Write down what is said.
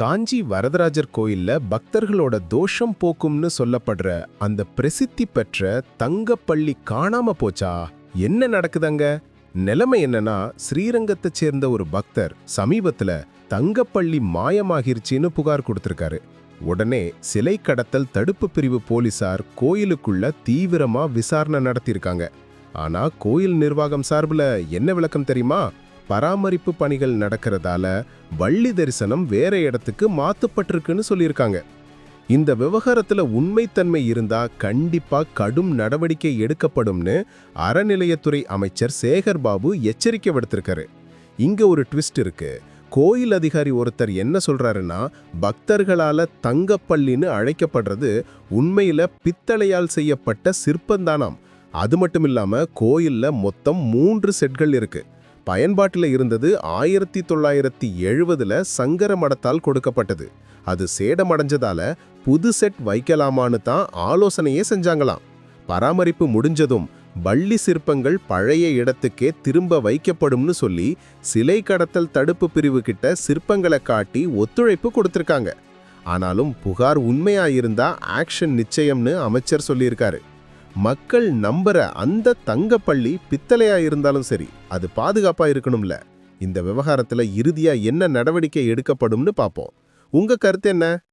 காஞ்சி வரதராஜர் கோயில்ல பக்தர்களோட தோஷம் போக்கும்னு சொல்லப்படுற அந்த பிரசித்தி பெற்ற தங்கப்பள்ளி காணாம போச்சா? என்ன நடக்குதங்க? நிலைமை என்னன்னா ஸ்ரீரங்கத்தைச் சேர்ந்த ஒரு பக்தர் சமீபத்துல தங்கப்பள்ளி மாயமாகிருச்சின்னு புகார் கொடுத்திருக்காரு. உடனே சிலை கடத்தல் தடுப்பு பிரிவு போலீசார் கோயிலுக்குள்ள தீவிரமா விசாரணை நடத்தியிருக்காங்க. ஆனா கோயில் நிர்வாகம் சார்புல என்ன விளக்கம் தெரியுமா? பராமரிப்பு பணிகள் நடக்கிறதால வள்ளி தரிசனம் வேற இடத்துக்கு மாத்தப்பட்டிருக்குன்னு சொல்லியிருக்காங்க. இந்த விவகாரத்தில் உண்மைத்தன்மை இருந்தா கண்டிப்பா கடும் நடவடிக்கை எடுக்கப்படும்னு அறநிலையத்துறை அமைச்சர் சேகர் பாபு எச்சரிக்கை விடுத்திருக்காரு. இங்க ஒரு ட்விஸ்ட் இருக்கு. கோயில் அதிகாரி ஒருத்தர் என்ன சொல்றாருன்னா பக்தர்களால தங்கப்பள்ளின்னு அழைக்கப்படுறது உண்மையில பித்தளையால் செய்யப்பட்ட சிற்பந்தானாம். அது மட்டும் இல்லாம கோயில்ல மொத்தம் மூன்று செட்கள் இருக்கு. பயன்பாட்டில் இருந்தது ஆயிரத்தி தொள்ளாயிரத்தி எழுபதில் சங்கர மடத்தால் கொடுக்கப்பட்டது. அது சேடமடைஞ்சதால புது செட் வைக்கலாமான்னு தான் ஆலோசனையே செஞ்சாங்களாம். பராமரிப்பு முடிஞ்சதும் பள்ளி சிற்பங்கள் பழைய இடத்துக்கே திரும்ப வைக்கப்படும்னு சொல்லி சிலை கடத்தல் தடுப்பு பிரிவு கிட்ட சிற்பங்களை காட்டி ஒத்துழைப்பு கொடுத்துருக்காங்க. ஆனாலும் புகார் உண்மையாயிருந்தா ஆக்ஷன் நிச்சயம்னு அமைச்சர் சொல்லியிருக்காரு. மக்கள் நம்புற அந்த தங்கப்பள்ளி பித்தளையா இருந்தாலும் சரி அது பாதுகாப்பா இருக்கணும்ல. இந்த விவகாரத்துல இறுதியா என்ன நடவடிக்கை எடுக்கப்படும்னு பார்ப்போம் உங்க கருத்து என்ன?